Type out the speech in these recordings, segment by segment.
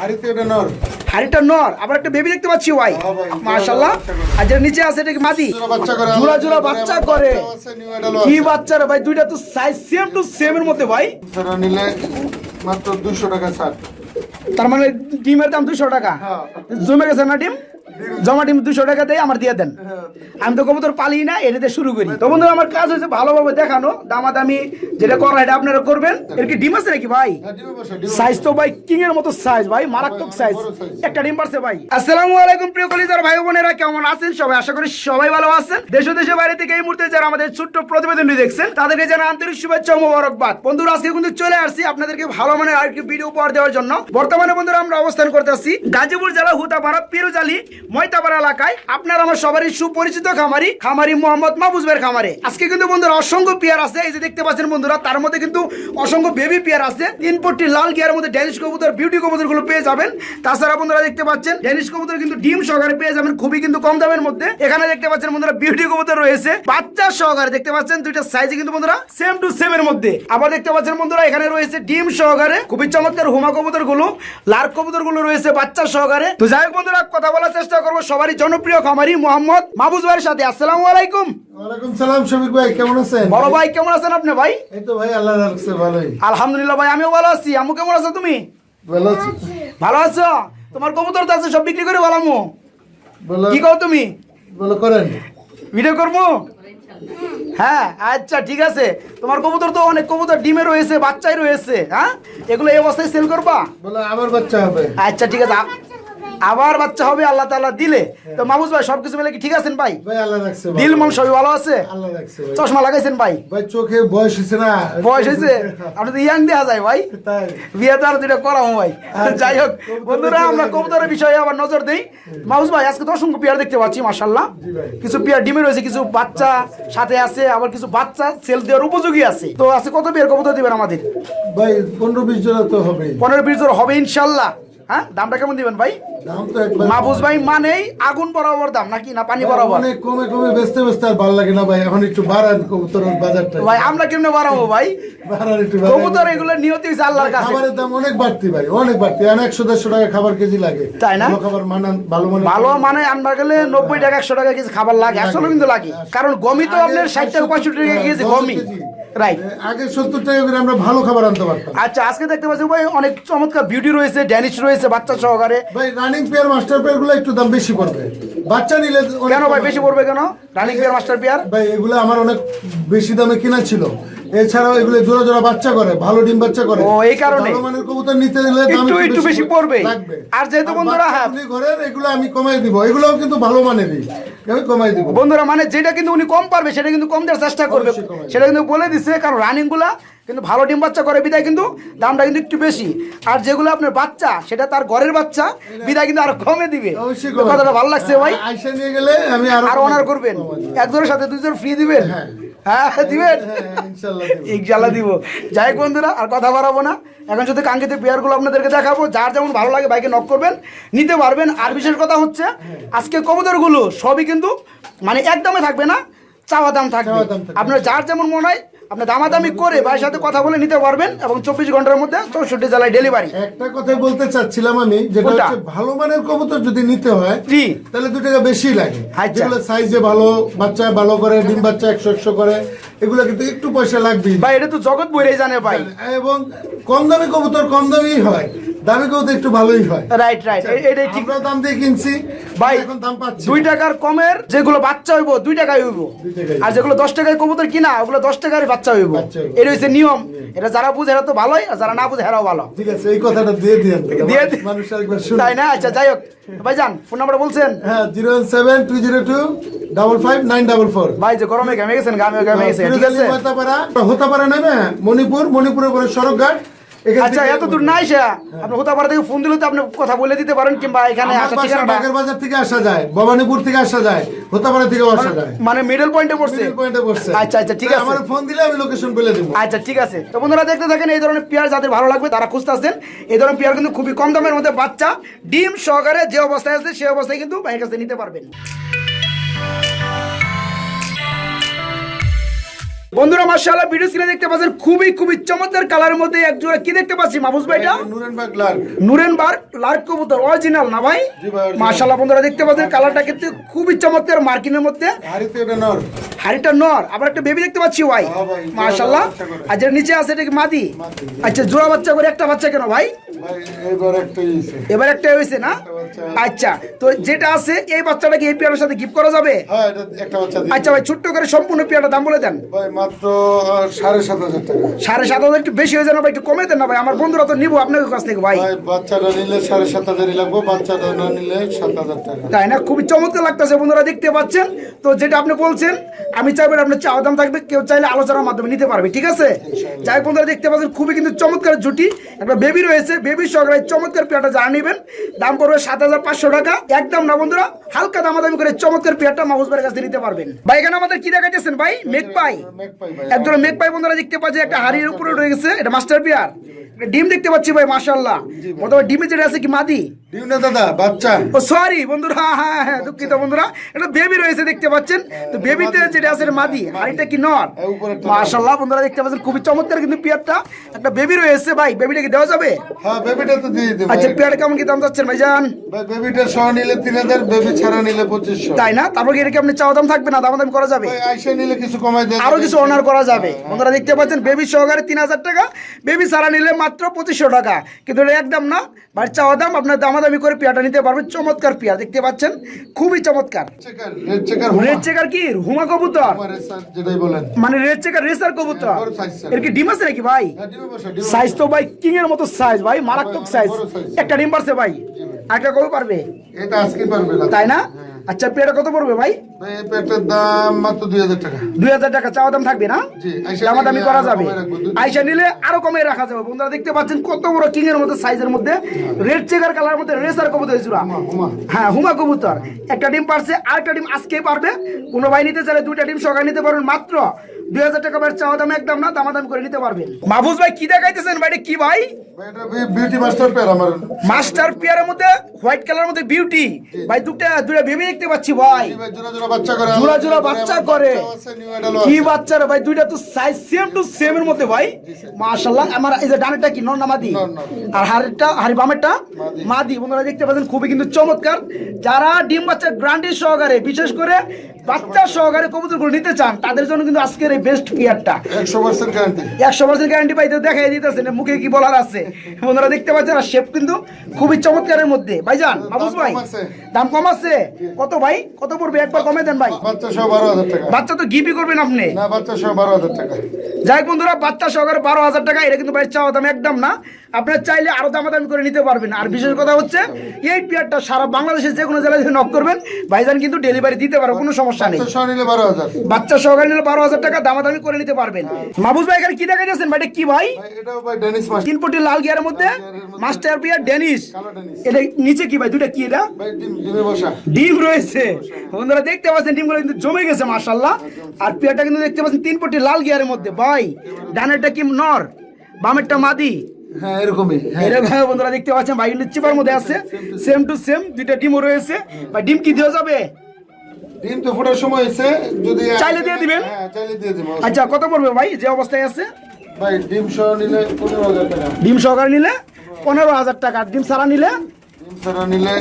হাড়িতে এটা নর। হাড়িটা নর আবার একটা বেবি দেখতে পাচ্ছি ভাই আর যেটা নিচে আছে এটা কি মাদি? জোড়া বাচ্চা জোড়া করে কি ভাই দুইটা তো সাইজ সেম টু সেম এর মধ্যে ভাই। নিলে মাত্র টাকা ছাড়। তার মানে ডিমের দাম দুশো টাকা। হ্যাঁ। জমে গেছে না ডিম? জমা ডিম দুশো টাকা দেয় আমার দিয়ে দেন। আমি তো কবুতর পালি না এটাতে শুরু করি। তো বন্ধুরা আমার কাজ হয়েছে ভালোভাবে দেখানো দামাদামি যেটা করা এটা আপনারা করবেন। এর কি ডিম আছে নাকি ভাই? হ্যাঁ, সাইজ তো ভাই কিং এর মতো সাইজ ভাই মারাত্মক সাইজ একটা ডিম পারছে ভাই। আসসালামু আলাইকুম প্রিয় কলিজার ভাই বোনেরা কেমন আছেন? সবাই আশা করি সবাই ভালো আছেন। দেশ ও দেশের বাইরে থেকে এই মুহূর্তে যারা আমাদের ছোট্ট প্রতিবেদনটি দেখছেন তাদেরকে জানা আন্তরিক শুভেচ্ছা ও মোবারকবাদ। বন্ধুরা আজকে কিন্তু চলে আসছি আপনাদেরকে ভালো মানের আরেকটি ভিডিও উপহার দেওয়ার জন্য। বর্তমানে বন্ধুরা আমরা অবস্থান করতেছি গাজীপুর জেলা হুতাপাড়া পিরুজালি ময়তাপাড়া এলাকায় আপনার আমার সবারই সুপরিচিত খামারি খামারি মোহাম্মদ মাহবুজ ভাইয়ের খামারে। আজকে কিন্তু বন্ধুরা অসংখ্য পেয়ার আছে, এই যে দেখতে পাচ্ছেন বন্ধুরা, তার মধ্যে কিন্তু অসংখ্য বেবি পেয়ার আছে। তিন পট্টি লাল গিয়ার মধ্যে ড্যানিশ কবুতর বিউটি কবুতরগুলো পেয়ে যাবেন। তাছাড়া বন্ধুরা দেখতে পাচ্ছেন ড্যানিশ কবুতর কিন্তু ডিম সহকারে পেয়ে যাবেন, খুবই কিন্তু কম দামের মধ্যে। এখানে দেখতে পাচ্ছেন বন্ধুরা বিউটি কবুতর রয়েছে, বাচ্চা সহকারে দেখতে পাচ্ছেন, দুইটা সাইজে কিন্তু বন্ধুরা সেম টু সেম এর মধ্যে। আবার দেখতে পাচ্ছেন বন্ধুরা, এখানে রয়েছে ডিম সহকারে, খুবই চমৎকার হুমা কবুতরগুলো লার্ক কবুতরগুলো রয়েছে বাচ্চা সহকারে। তো যাই হোক বন্ধুরা, কথা বলার চেষ্টা করব সবারই জনপ্রিয় খামারি মোহাম্মদ মাহবুজ ভাইয়ের সাথে। আসসালামু আলাইকুম। ওয়ালাইকুম সালাম শফিক ভাই কেমন আছেন? বড় ভাই কেমন আছেন আপনি ভাই? এই তো ভাই আল্লাহ রাখছে ভালোই। আলহামদুলিল্লাহ ভাই আমিও ভালো আছি। আমু কেমন আছো তুমি? ভালো আছি। ভালো আছো? তোমার কবুতর তো আছে সব বিক্রি করে বলামু বলো। কি কও তুমি? বলো করেন। ভিডিও করব? হ্যাঁ আচ্ছা ঠিক আছে। তোমার কবুতর তো অনেক কবুতর ডিমে রয়েছে বাচ্চাই রয়েছে হ্যাঁ? এগুলো এই অবস্থায় সেল করবা? বলো আমার বাচ্চা হবে। আচ্ছা ঠিক আছে। আবার বাচ্চা হবে আল্লাহ তাআলা দিলে। তো মাহবুজ ভাই সবকিছু মিলে কি ঠিক আছেন ভাই? ভাই আল্লাহ রাখছে দিল মন সবই ভালো আছে? আল্লাহ রাখছে চশমা লাগাইছেন ভাই? ভাই চোখে বয়স হয়েছে না। বয়স হয়েছে? আপনি তো ইয়াং দেওয়া যায় ভাই। তাই। বিয়ে তো আর দুইটা করাবো ভাই। যাই হোক বন্ধুরা আমরা কবুতরের বিষয়ে আবার নজর দেই। মাউস ভাই আজকে তো অসংখ্য পেয়ার দেখতে পাচ্ছি মার্শাল্লাহ কিছু পেয়ার ডিমে রয়েছে কিছু বাচ্চা সাথে আছে আবার কিছু বাচ্চা সেল দেওয়ার উপযোগী আছে। তো আজকে কত পেয়ার কবুতর দিবেন আমাদের? ভাই পনেরো বিশ জোড়া তো হবে পনেরো বিশ জন হবে ইনশাল্লাহ হ্যাঁ দামটা কেমন দিবেন ভাই? দাম মাহবুজ ভাই মানেই আগুন বরাবর দাম নাকি? না পানি বরাবর? অনেক কমে কমে বেচতে বেচতে আর ভালো লাগে না ভাই এখন একটু বাড়ান কবুতর বাজারটা। ভাই আমরা কেমনে বাড়াবো ভাই? বাড়ান একটু কবুতর এগুলো নিয়তি আল্লাহর কাছে। খাবারের দাম অনেক বাড়তি ভাই অনেক বাড়তি। টাকা খাবার কেজি লাগে। তাই না? খাবার মানান ভালো মানে ভালো মানে আনবার গেলে নব্বই টাকা একশো টাকা কেজি খাবার লাগে। আসলে কিন্তু লাগে। কারণ গমি তো আপনার ষাট টাকা পঁয়ষট্টি টাকা কেজি গমি। রাইট আগে সত্তর টাকা করে আমরা ভালো খাবার আনতে পারতাম। আচ্ছা আজকে দেখতে পাচ্ছি ভাই অনেক চমৎকার বিউটি রয়েছে ড্যানিশ রয়েছে বাচ্চা সহকারে। ভাই রানিং পেয়ার মাস্টার পেয়ারগুলো একটু দাম বেশি পড়বে। বাচ্চা নিলে কেন ভাই বেশি পড়বে কেন? রানিং পেয়ার মাস্টার পেয়ার ভাই এগুলো আমার অনেক বেশি দামে কিনা ছিল। এছাড়াও এগুলো জোড়া জোড়া বাচ্চা করে ভালো ডিম বাচ্চা করে। ও, এই কারণে। ভালো মানের কবুতর নিতে দাম একটু একটু বেশি পড়বে। আর যেহেতু বন্ধুরা হ্যাঁ। ঘরের এগুলো আমি কমাই দিব। এগুলোও কিন্তু ভালো মানেরই। আমি কমাই দিব। বন্ধুরা মানে যেটা কিন্তু উনি কম পারবে সেটা কিন্তু কম দেওয়ার চেষ্টা করবে। সেটা কিন্তু বলে দিচ্ছে কারণ রানিংগুলা কিন্তু ভালো ডিম বাচ্চা করে বিদায় কিন্তু দামটা কিন্তু একটু বেশি। আর যেগুলো আপনার বাচ্চা সেটা তার ঘরের বাচ্চা বিদায় কিন্তু আরও কমে দিবে। কথাটা ভালো লাগছে ভাই। নিয়ে গেলে আমি আরও আর অনার করবেন। একজনের সাথে দুজন ফ্রি দিবেন? হ্যাঁ। হ্যাঁ দিবেন? হ্যাঁ, ইনশাল্লাহ দিব। যাই বন্ধুরা আর কথা বাড়াবো না। এখন শুধু কাঙ্ক্ষিত পেয়ারগুলো আপনাদেরকে দেখাবো। যার যেমন ভালো লাগে বাইকে নক করবেন নিতে পারবেন। আর বিশেষ কথা হচ্ছে আজকে কবুতরগুলো সবই কিন্তু মানে একদমে থাকবে না চাওয়া দাম থাকবে। আপনার যার যেমন মনে হয় আপনি দামাদামি করে ভাইয়ের সাথে কথা বলে নিতে পারবেন এবং চব্বিশ ঘণ্টার মধ্যে চৌষট্টি জেলায় ডেলিভারি একটা কথা বলতে চাচ্ছিলাম আমি যেটা হচ্ছে ভালো মানের কবুতর যদি নিতে হয় জি। তাহলে দু টাকা বেশি লাগে। আচ্ছা। যেগুলো সাইজে ভালো বাচ্চা ভালো করে ডিম বাচ্চা একশো একশো করে এগুলো কিন্তু একটু পয়সা লাগবে ভাই এটা তো জগৎ বইরে জানে ভাই। এবং কম দামি কবুতর কম দামি হয়। দামি একটু ভালোই হয়। রাইট রাইট এটাই ঠিক। আমরা দাম দিয়ে কিনছি ভাই এখন দাম পাচ্ছি দুই টাকার কমের যেগুলো বাচ্চা হইব দুই টাকায় হইব। আর যেগুলো দশ টাকায় কবুতর কিনা ওগুলো দশ টাকার বাচ্চা হইব। এটা হচ্ছে নিয়ম। এটা যারা বুঝে এরা তো ভালোই আর যারা না বুঝে এরাও ভালো। ঠিক আছে এই কথাটা দিয়ে দিয়ে দিয়ে মানুষ একবার শুনে তাই না? আচ্ছা যাই হোক। ভাই যান ফোন নাম্বার বলছেন? হ্যাঁ zero seven two zero two double five nine double four. ভাই যে গরমে ঘেমে গেছেন গামে ঘেমে গেছে। ঠিক আছে? হতাপাড়া হতাপাড়া নেবে মণিপুর মণিপুরের পরে সড়ক ঘাট আচ্ছা এত দূর সে। আপনি হতাপাড়া থেকে ফোন দিলে তো আপনি কথা বলে দিতে পারেন কিংবা এখানে আসা বাসা বাগের বাজার থেকে আসা যায় ভবানীপুর থেকে আসা যায় হতাপাড়া থেকেও আসা যায়। মানে মিডল পয়েন্টে পড়ছে? মিডল পয়েন্টে বসছে আচ্ছা আচ্ছা ঠিক আছে। আমার ফোন দিলে আমি লোকেশন বলে দেবো। আচ্ছা ঠিক আছে। তো বন্ধুরা দেখতে থাকেন এই ধরনের পেয়ার যাদের ভালো লাগবে তারা খুঁজতে আসেন। এই ধরনের পেয়ার কিন্তু খুবই কম দামের মধ্যে বাচ্চা ডিম সহকারে যে অবস্থায় আছে সেই অবস্থায় কিন্তু বাইরের কাছে নিতে পারবেন। বন্ধুরা মার্শাল্লাহ ভিডিও স্ক্রিনে দেখতে পাচ্ছেন খুবই খুবই চমৎকার কালারের মধ্যে এক জোড়া কি দেখতে পাচ্ছি মাহফুজ ভাইটা নুরেনবার্গ লার্ক। নুরেনবার্গ লার্ক কবুতর অরিজিনাল না ভাই? ভাই। মার্শাল্লাহ বন্ধুরা দেখতে পাচ্ছেন কালারটা কিন্তু খুবই চমৎকার মার্কিনের মধ্যে। হাড়িতে এটা নর। হাড়িটা নর আবার একটা বেবি দেখতে পাচ্ছি ভাই হ্যাঁ মার্শাল্লাহ আর যেটা নিচে আছে এটা কি মাদি। আচ্ছা জোড়া বাচ্চা করে একটা বাচ্চা কেন ভাই? ভাই এবার একটা ইয়েছে এবার একটা হয়েছে না। আচ্ছা। তো যেটা আছে এই বাচ্চাটা কি এই পেয়ারের সাথে গিফট করা যাবে? হ্যাঁ আচ্ছা ভাই ছোট্ট করে সম্পূর্ণ পেয়ারটা দাম বলে দেন। ভাই মাত্র সাড়ে সাত হাজার টাকা। সাড়ে সাত হাজার একটু বেশি হয়ে ভাই একটু কমে দেন না ভাই আমার বন্ধুরা তো নিবো আপনাদের কাছ থেকে ভাই। বাচ্চাটা নিলে সাড়ে সাত হাজারই লাগবে বাচ্চাটা না নিলে সাত হাজার টাকা। তাই না? খুবই চমৎকার লাগতেছে বন্ধুরা দেখতে পাচ্ছেন? তো যেটা আপনি বলছেন আমি চাইবেন আপনার চাওয়া দাম থাকবে কেউ চাইলে আলোচনার মাধ্যমে নিতে পারবে ঠিক আছে? যাই বন্ধুরা দেখতে পাচ্ছেন খুবই কিন্তু চমৎকার জুটি একটা বেবি রয়েছে বেবি সহকারে চমৎকার পেয়ারটা জানা নেবেন দাম করবে সাত হাজার পাঁচশো টাকা। একদম না বন্ধুরা হালকা দামাদামি করে চমৎকার পেয়ারটা ভাইয়ের কাছে নিতে পারবেন। ভাই এখানে আমাদের কি দেখাইতেছেন ভাই? একজন বন্ধুরা দেখতে পাচ্ছি একটা হাড়ির উপরে রয়ে গেছে এটা মাস্টার পেয়ার। ডিম দেখতে পাচ্ছি ভাই মাশাল্লাহ অথবা ডিমে যেটা আছে কি মাদি? দিও না দাদা বাচ্চা। ও সরি বন্ধুরা হ্যাঁ হ্যাঁ হ্যাঁ দুঃখিত বন্ধুরা। এটা বেবি রয়েছে দেখতে পাচ্ছেন। তো বেবিতে যেটা আছে এটা মাদি। হাড়িটা কি নর? হ্যাঁ, মাশাল্লাহ বন্ধুরা দেখতে পাচ্ছেন খুবই চমৎকার কিন্তু পেয়ারটা। একটা বেবি রয়েছে ভাই বেবিটা কি দেওয়া যাবে? হ্যাঁ বেবিটা তো দিয়ে দেবো। আচ্ছা পেয়ারটা কেমন কি দাম যাচ্ছেন ভাইজান? ভাই বেবিটা সহ নিলে তিন হাজার বেবি ছাড়া নিলে পঁচিশশো। তাই না? তারপর কি এটা কি আপনি চাওয়া দাম থাকবে না? দাম দাম করা যাবে? ভাই আইসা নিলে কিছু কমাই দেয় আরও কিছু অনার করা যাবে। বন্ধুরা দেখতে পাচ্ছেন বেবি সহকারে তিন হাজার টাকা বেবি ছাড়া নিলে মাত্র পঁচিশশো টাকা। কিন্তু এটা একদম না। বাড়ির চাওয়া দাম আপনার দামাদামি করে পেয়ারটা নিতে পারবেন। চমৎকার পেয়ার দেখতে পাচ্ছেন? খুবই চমৎকার। রেড চেকার কি? হুমা কবুতর? মানে রেড চেকার রেসার কবুতর? বড় এর কি ডিম আছে নাকি ভাই? হ্যাঁ, সাইজ তো ভাই কিং এর মতো সাইজ ভাই মারাত্মক সাইজ একটা ডিম পারছে ভাই? একটা কবে পারবে? এটা আজকে পারবে তাই না? আচ্ছা পেয়ারটা কত পড়বে ভাই? পেটের দাম মাত্র দুই হাজার টাকা। দুই হাজার টাকা চাওয়া দাম থাকবে না? জি, আইসা করা যাবে। কমে রাখব, দুই- আইসা নিলে আরও কমে রাখা যাবে। বন্ধুরা দেখতে পাচ্ছেন কত বড় কিং এর মধ্যে সাইজের মধ্যে রেড চেকার কালার মধ্যে রেসার কবুতর জোড়া। হুমা, হুমা। হ্যাঁ হুমা কবুতর। একটা ডিম পারছে আরেকটা ডিম আজকেই পারবে। কোনো ভাই নিতে চাইলে দুইটা ডিম সকালে নিতে পারবেন মাত্র দুই হাজার টাকা ভাই চাওয়া দাম একদম না দামাদাম করে নিতে পারবেন। মাহফুজ ভাই কি দেখাইতেছেন ভাই? কি ভাই? বিউটি মাস্টার পেয়ার আমার। মাস্টার পিয়ারের মধ্যে হোয়াইট কালার মধ্যে বিউটি ভাই দুটা দুটা ভেবে দেখতে পাচ্ছি ভাই। ভাই, জোড়া জোড়া বাচ্চা করে জোড়া জোড়া বাচ্চা করে। কি বাচ্চা রে ভাই দুইটা তো সাইজ সেম টু সেম এর মধ্যে ভাই। মাশাআল্লাহ আমার এই যে ডানেরটা কি নর না মাদি। আর হাড়ি বামেরটা? মাদি। বন্ধুরা দেখতে পাচ্ছেন খুবই কিন্তু চমৎকার। যারা ডিম বাচ্চা গ্রান্ডি সহকারে বিশেষ করে বাচ্চা সহকারে কবুতরগুলো নিতে চান তাদের জন্য কিন্তু আজকের এই বেস্ট পিয়ারটা একশো পার্সেন্ট গ্যারান্টি একশো পার্সেন্ট গ্যারান্টি পাইতে দেখাই দিতেছেন মুখে কি বলার আছে? দেখতে পাচ্ছেন আর শেপ কিন্তু খুবই চমৎকারের মধ্যে। ভাইজান ভাই দাম কম আছে? কত ভাই? কত পড়বে? একবার কমে দেন ভাই। বাচ্চা সহ বারো হাজার টাকা। বাচ্চা তো গিপি করবেন আপনি। না বাচ্চা সহ বারো হাজার টাকা। যাই বন্ধুরা বাচ্চা সহকারে বারো হাজার টাকা এটা কিন্তু বাইরের চাওয়া দাম একদম না। আপনার চাইলে আরও দামাদামি করে নিতে পারবেন। আর বিশেষ কথা হচ্ছে এই পেয়ারটা সারা বাংলাদেশের যে কোনো জেলায় নক করবেন ভাইজান কিন্তু ডেলিভারি দিতে পারবে কোনো সমস্যা নেই। বাচ্চা সহ নিলে বারো হাজার। বাচ্চা সহকারে নিলে বারো হাজার টাকা দামাদামি করে নিতে পারবেন। মাহবুজ ভাই এখানে কি দেখা যাচ্ছেন ভাই এটা কি ভাই? তিন পটি লাল গিয়ারের মধ্যে মাস্টার পিয়ার ডেনিস এটা নিচে কি ভাই? দুটা কি এটা? ডিম রয়েছে। বন্ধুরা দেখতে পাচ্ছেন ডিমগুলো কিন্তু জমে গেছে মাশাল্লাহ আর পেয়ারটা কিন্তু দেখতে পাচ্ছেন তিন পটি লাল গিয়ারের মধ্যে। ভাই ডানেরটা কি নর? বামেরটা মাদি? হ্যাঁ এরকমই। হ্যাঁ। এরকম বন্ধুরা দেখতে পাচ্ছেন ভাই চিপার মধ্যে আছে। সেম টু সেম দুইটা ডিমও রয়েছে। ভাই ডিম কি দেওয়া যাবে? ডিম তো ফোটার সময় হয়েছে যদি চাইলে দিয়ে দিবেন? হ্যাঁ চাইলে দিয়ে দিব আচ্ছা কত পড়বে ভাই? যে অবস্থায় আছে? ভাই ডিম সহ নিলে পনেরো হাজার টাকা। ডিম সহকারে নিলে পনেরো হাজার টাকা। ডিম সারা নিলে? ডিম ছাড়া নিলে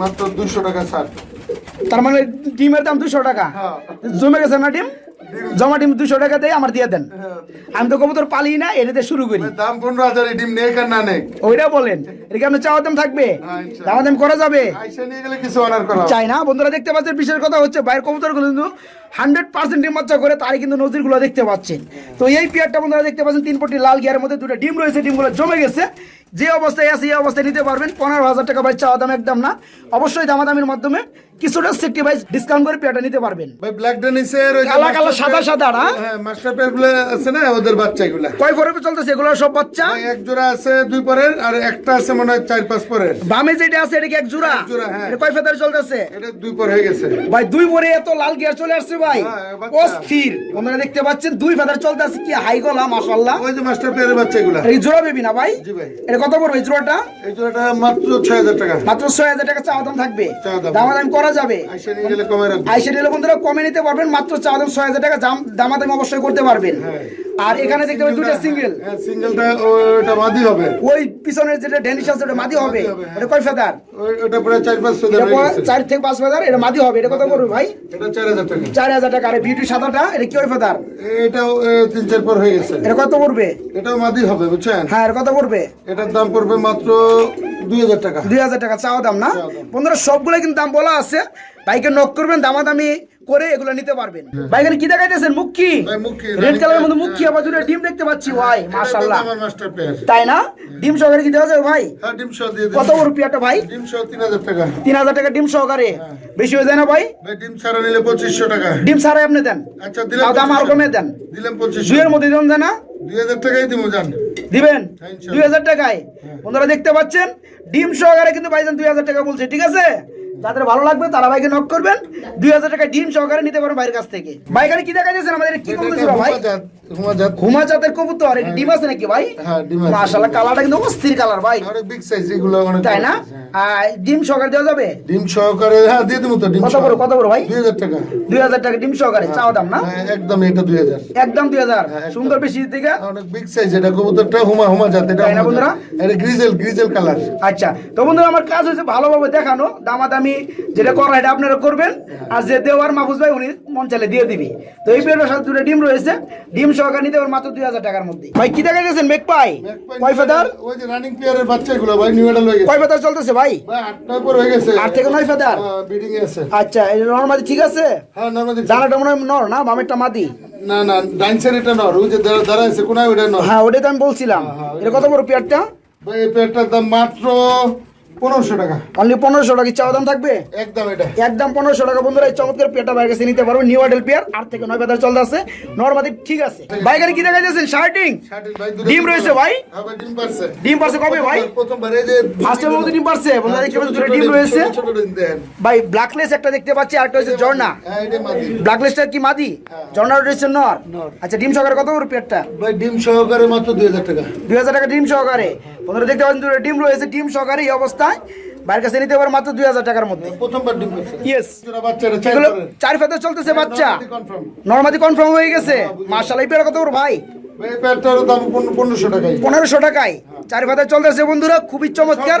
মাত্র দুশো টাকা ছাড়। তার মানে ডিমের দাম দুশো টাকা? হ্যাঁ। জমে গেছে না ডিম? জমা ডিম দুশো টাকা দেয় আমার দিয়ে দেন। আমি তো কবুতর পালি না এটাতে শুরু করি। দাম পনেরো হাজার ডিম নেক আর না নেক ওইটা বলেন এটা কি আপনার চাওয়া দাম থাকবে? হ্যাঁ, ইনশাআল্লাহ। দামা করা যাবে? কিছু অনার করা চাই না বন্ধুরা দেখতে পাচ্ছেন বিশেষ কথা হচ্ছে বাইরের কবুতরগুলো কিন্তু হান্ড্রেড পার্সেন্ট ডিম বাচ্চা করে তারই কিন্তু নজিরগুলো দেখতে পাচ্ছেন। তো এই পেয়ারটা বন্ধুরা দেখতে পাচ্ছেন তিন পটি লাল গিয়ারের মধ্যে দুটো ডিম রয়েছে ডিমগুলো জমে গেছে। যে অবস্থায় আছে এই অবস্থায় নিতে পারবেন। পনেরো হাজার টাকা ভাই চাওয়া দাম একদম না। অবশ্যই দামাদামির মাধ্যমে কিছুটা ভাইজ ডিসকাউন্ট করে পেয়ারটা নিতে পারবেন। ভাই ব্ল্যাক ডেনিসের ওই কালা কালা সাদা সাদা না? হ্যাঁ মাস্টার পেয়ারগুলো আছে না ওদের বাচ্চাগুলা। কয় পরে চলতেছে এগুলো সব বাচ্চা? ভাই, এক জোড়া আছে দুই পরের আর একটা আছে মনে হয় চার পাঁচ পরের। বামে যেটা আছে এটা কি এক জোড়া? জোড়া, হ্যাঁ। এটা কয় ফেদার চলতেছে? এটা দুই পর হয়ে গেছে। ভাই দুই পরে এত লাল গিয়ার চলে আসছে ভাই। হ্যাঁ, অস্থির। আপনারা দেখতে পাচ্ছেন দুই ফেদার চলতে আছে কি হাই গলা মাশাআল্লাহ। ওই যে মাস্টার পেয়ারের বাচ্চাগুলা। এই জোড়া বেবি না ভাই? জি ভাই। এটা কত পড়বে এই জোড়াটা? এই জোড়াটা মাত্র ছয় হাজার টাকা। মাত্র ছয় হাজার টাকা চাওয়া দাম থাকবে। দাম। দামাদাম করা যাবে। আইসা নিলে বন্ধুরা কমে নিতে পারবেন মাত্র চা দাম ছয় হাজার টাকা দাম দামাদামি অবশ্যই করতে পারবেন। হ্যাঁ। আর এখানে দেখতে পাবেন দুইটা সিঙ্গেল সিঙ্গেলটা ওটা মাদি হবে। ওই পিছনের যেটা ড্যানিশ আছে ওটা মাদি হবে। হ্যাঁ। এটা কয় ফেদার ওটা চার পাঁচ। চার থেকে পাঁচ ফেদার এটা মাদি হবে। এটা কত করবে ভাই? এটা চার হাজার টাকা। চার হাজার টাকা। আর বিউটি সাদাটা এটা কি ফেদার এটাও তিন চার পর হয়ে গেছে। এটা কত পড়বে? এটাও মাদি হবে বুঝছেন? হ্যাঁ এটা কত পড়বে? এটার দাম পড়বে মাত্র দুই হাজার টাকা। দুই হাজার টাকা চাওয়া দাম না? বন্ধুরা সবগুলো কিন্তু দাম বলা আছে। বাইকে নক করবেন দামাদামি করে এগুলো নিতে পারবেন। বাইকের কি দেখাইতেছেন? মুখি রেড কালারের মধ্যে মুখি আবার দুটো ডিম দেখতে পাচ্ছি। ভাই মাশাআল্লাহ। তাই না? ডিম সহকারে কি দেওয়া যাবে ভাই? হ্যাঁ ডিম সহ দিয়ে কত বড় পিয়াটা ভাই? ডিম সহ তিন হাজার টাকা। তিন হাজার টাকা ডিম সহকারে। বেশি হয়ে যায় না ভাই? ভাই ডিম ছাড়া নিলে পঁচিশশো টাকা। ডিম ছাড়াই আপনি দেন। আচ্ছা দিলাম দাম আরও 2500 কমে দেন। দিলাম পঁচিশশো। দুইয়ের মধ্যে দিন না? দুই হাজার টাকাই দিব জান। দিবেন? হ্যাঁ, দুই হাজার টাকায়। ওনারা দেখতে পাচ্ছেন? ডিম সহকারে কিন্তু ভাইজান দুই হাজার টাকা বলছে ঠিক আছে? যাদের ভালো লাগবে তারা ভাইকে নক করবেন। দুই হাজার টাকায় ডিম সহকারে নিতে পারেন ভাইয়ের কাছ থেকে। ভাইখানে কি দেখা যাচ্ছে আমাদের কি বলতেছিল ভাই? হুমাজাত জাতের কবুতর এটা ডিম আছে নাকি ভাই? হ্যাঁ ডিম আছে। মাশাআল্লাহ কালারটা কিন্তু অস্থির কালার ভাই। অনেক বিগ সাইজ এগুলো অনেক তাই না? ডিম সহকারে দেওয়া যাবে? ডিম সহকারে হ্যাঁ দিয়ে দেবো তো ডিম কত বড় কত বড় ভাই? দুই হাজার টাকা। দুই হাজার টাকা ডিম সহকারে চাওয়া দাম না? হ্যাঁ একদম এটা দুই হাজার। একদম দুই হাজার। হ্যাঁ, একদম। সুন্দর বেশি থেকে অনেক বিগ সাইজ এটা কবুতরটা হুমা হুমা জাত এটা তাই না বন্ধুরা? এটা গ্রিজেল গ্রিজেল কালার আচ্ছা তো বন্ধুরা আমার কাজ হয়েছে ভালোভাবে দেখানো দামাদামি যেটা করা এটা আপনারা করবেন। আর যে দেওয়ার মাহফুজ ভাই উনি মন চাইলে দিয়ে দিবি। তো এই পেয়ারের সাথে দুটো ডিম রয়েছে। ডিম সহকারে নিতে পারেন মাত্র দুই হাজার টাকার মধ্যে। ভাই কি দেখা গেছেন মেক পাই? কয় ফেদার? ওই যে রানিং পেয়ারের বাচ্চাগুলো ভাই নিউ এডাল হয়ে গেছে। কয় ফেদার চলতেছে ভাই? ভাই আটটার পর হয়ে গেছে। আট থেকে নয় ফেদার? বিডিং এ আছে। আচ্ছা এই নর্মালি ঠিক আছে? হ্যাঁ না আমাদের দানাটা মনে হয় নর না? বামেরটা মাদি? না না ডাইনসের এটা নর। ওই যে দাঁড়া- দাঁড়া আছে কোনায় ওটা নর। হ্যাঁ ওটাই তো আমি বলছিলাম। এটা কত বড় পেয়ারটা? ভাই এই পেয়ারটার দাম মাত্র পনেরোশো টাকা। অনলি পনেরোশো টাকা চাওয়া দাম থাকবে? একদম এটা। একদম পনেরোশো টাকা। বন্ধুরা এই চমৎকার পেয়ারটা বাইরের কাছে নিতে পারব নিউ আডেল পেয়ার আট থেকে নয় ফেদার চলতে আছে। নর্মালি ঠিক আছে। বাইকের কি দেখা যাচ্ছেন শার্টিং ডিম রয়েছে ভাই? হ্যাঁ ডিম পারছে। কবে ভাই? প্রথমবার এই যে ফার্স্টের মধ্যে ডিম পারছে। বন্ধুরা দেখতে পাচ্ছেন দুটো ডিম ডিম, রয়েছে ভাই ব্ল্যাকলেস একটা দেখতে পাচ্ছি আর একটা হচ্ছে ঝর্ণা হ্যাঁ ব্ল্যাকলেসটা কি মাদি? ঝর্ণা রয়েছে নর আচ্ছা ডিম সহকারে কত বড় পেয়ারটা? ভাই ডিম সহকারে মাত্র দুই হাজার টাকা। দুই হাজার টাকা ডিম সহকারে। বন্ধুরা দেখতে পাচ্ছেন দুটো ডিম রয়েছে ডিম সহকারে এই অবস্থায়। বাইরের কাছে নিতে পারো মাত্র দুই হাজার টাকার মধ্যে। প্রথমবার ডিম ইয়েস চার এগুলো চার ফেদার চলতেছে বাচ্চা। নর্মালি কনফার্ম হয়ে গেছে। মার্শাল এই পেয়ার কত বড় ভাই? পনেরোশো টাকায়। চার ফেদার চলতেছে বন্ধুরা খুবই চমৎকার।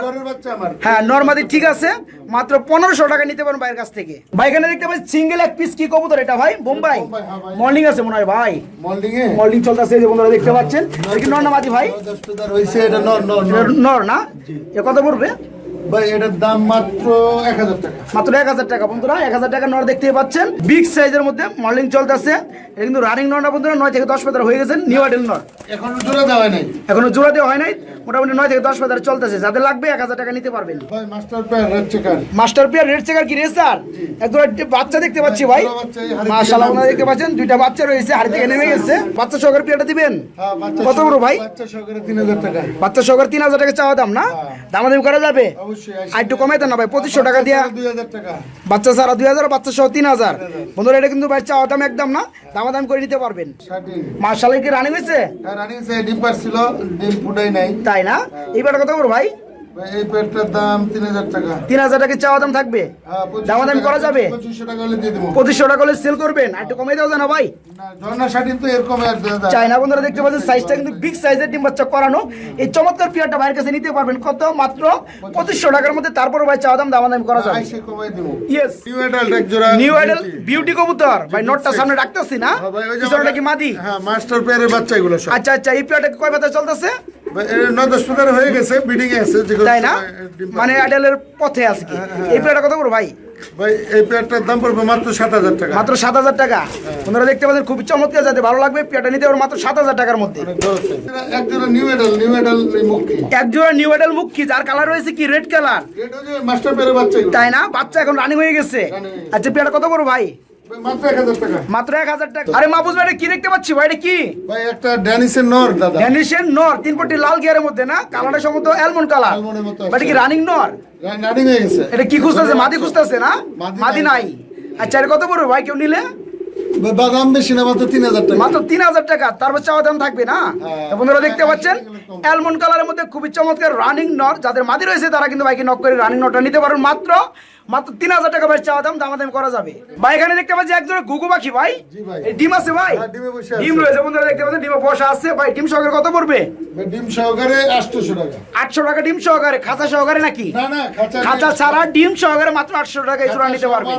হ্যাঁ নর্মাদি ঠিক আছে মাত্র পনেরোশো টাকা নিতে পারেন ভাইয়ের কাছ থেকে। ভাই এখানে দেখতে পাচ্ছি সিঙ্গেল এক পিস কি কবুতর এটা ভাই? বোম্বাই? বোম্বাই, হ্যাঁ মর্নিং আছে মনে হয় ভাই। মল্ডিং মর্নিং চলতেছে যে বন্ধুরা দেখতে পাচ্ছেন। নর না মাদি ভাই? নর না? এ কত পড়বে? ভাই এটার দাম মাত্র এক হাজার টাকা। মাত্র এক হাজার টাকা বন্ধুরা। এক হাজার টাকা নর দেখতে পাচ্ছেন। বিগ সাইজের মধ্যে মর্নিং চলতেছে। এটা কিন্তু রানিং নর না বন্ধুরা। নয় থেকে দশ ফেদার হয়ে গেছেন নিউ আইডেল এখন জোড়া দেওয়া নাই। এখনও জোড়া দেওয়া হয় নাই। মোটামুটি নয় থেকে দশ ফেদার চলতেছে। যাদের লাগবে এক হাজার টাকা নিতে পারবেন। ভাই master pair red checker master pair red checker কি বাচ্চা দেখতে পাচ্ছি ভাই। মাশাআল্লাহ আপনারা দেখতে পাচ্ছেন দুইটা বাচ্চা রয়েছে হাড়ি থেকে নেমে গেছে। বাচ্চা সহকারে পেয়ারটা দিবেন? হ্যাঁ, কত বড় ভাই? বাচ্চা সহকারে তিন হাজার টাকা। বাচ্চা সহকারে তিন হাজার টাকা চাওয়া দাম না? দামাদামি করা যাবে? আর একটু কমাই দেন না ভাই পঁচিশশো টাকা দিয়া। দুই হাজার বাচ্চা সারা দুই হাজার বাচ্চা সহ তিন হাজার। বন্ধুরা এটা কিন্তু ভাই চাওয়া দাম একদম না দামাদামি করে নিতে পারবেন। শার্টিং মার্শালের কি রানিং হয়েছে? রানিং সে ডিম পারছিল ডিম ফুটাই নাই। তাই না? এইবার কথা ভাই ভাই এই দাম টাকা। টাকা চাওয়া দাম থাকবে? হ্যাঁ, 2500 করা যাবে? পঁচিশশো টাকা হলে দিয়ে দেবো। পঁচিশশো টাকা হলে সেল করবেন? আর একটু কমাই দেওয়া যায় ভাই। ঝর্ণা শার্টিং তো এরকম আর দেওয়া যায় বন্ধুরা দেখতে পাচ্ছেন সাইজটা কিন্তু বিগ সাইজের ডিম বাচ্চা করানো। এই চমৎকার পিয়ারটা ভাইয়ের কাছে নিতে পারবেন। কত? মাত্র টাকার মধ্যে তারপরে ভাই চাওয়া দাম দামাদামি করা যাবে। আইসে কমাই দেবো। ইয়েস নিউ এডাল্ট এক জোড়া নিউ আইডল বিউটি কবুতর। ভাই নোটটা সামনে রাখতেছি না? হ্যাঁ পিছনটা কি মাদি? হ্যাঁ মাস্টার পেয়ারের বাচ্চা এগুলো আচ্ছা আচ্ছা এই পিয়ারটা কয় পাতা চলতেছে? হয়ে গেছে বিডিং এ আছে তাই না? মানে আইডলের পথে আছে কি? হ্যাঁ, এই পিয়ারটা কত বড় ভাই? ভাই এই পেয়ারটার দাম পড়বে মাত্র সাত হাজার টাকা। মাত্র সাত হাজার টাকা। আপনারা দেখতে পাচ্ছেন খুবই চমৎকার যাতে ভালো লাগবে। পিয়ারটা নিতে পারবেন মাত্র সাত হাজার টাকার মধ্যে। অনেক বড় size। এক জোড়া নিউ এডাল নিউ এডাল মুক্তি নিউ মুখী যার কালার রয়েছে কি? রেড কালার তাই না? বাচ্চা এখন রানিং হয়ে গেছে। আচ্ছা পিয়ারটা কত বড় ভাই, মাত্র এক হাজার টাকা। মাত্র এক হাজার টাকা। আরে মাহবুজ ভাই কি দেখতে পাচ্ছি ভাই? এটা কি? ভাই একটা ড্যানিসের নর দাদা। ড্যানিশের নর তিন পট্টি লাল গিয়ারের মধ্যে না? কালারটা সম্ভবত অ্যালমন্ড কালার অ্যালমন্ডের মতো আছে। বাট কি রানিং নর? নাডিং হয়ে গেছে। এটা কি খুঁজতেছে? মাদি খুঁজতেছে না? মাদি মাদি নাই। নাই। আচ্ছা এটা কত পড়বে ভাই? কেউ নিলে? বা- বা দাম বেশি না মাত্র তিন হাজার টাকা। মাত্র তিন হাজার টাকা। তারপর চাওয়া দাম থাকবে না? হ্যাঁ। বন্ধুরা দেখতে পাচ্ছেন? অ্যালমন্ড কালারের মধ্যে খুবই চমৎকার রানিং নট যাদের মাদি রয়েছে তারা কিন্তু বাইকে নক করে রানিং নটটা নিতে পারেন। মাত্র মাত্র তিন হাজার টাকা ভাই চাওয়া দাম দামাদামি করা যাবে। ভাই এখানে দেখতে পাচ্ছি একজন গুগু পাখি ভাই। ডিম আছে ভাই? হ্যাঁ, ডিমে রয়েছে বন্ধুরা দেখতে পাচ্ছি ডিমে বসা আছে। ভাই ডিম সহকারে কত পড়বে? ডিম সহকারে আটশো টাকা। আটশো টাকা ডিম সহকারে খাঁচা সহকারে নাকি? না না খাঁচা ছাড়া ডিম সহকারে মাত্র আটশো টাকা এই নিতে পারবে।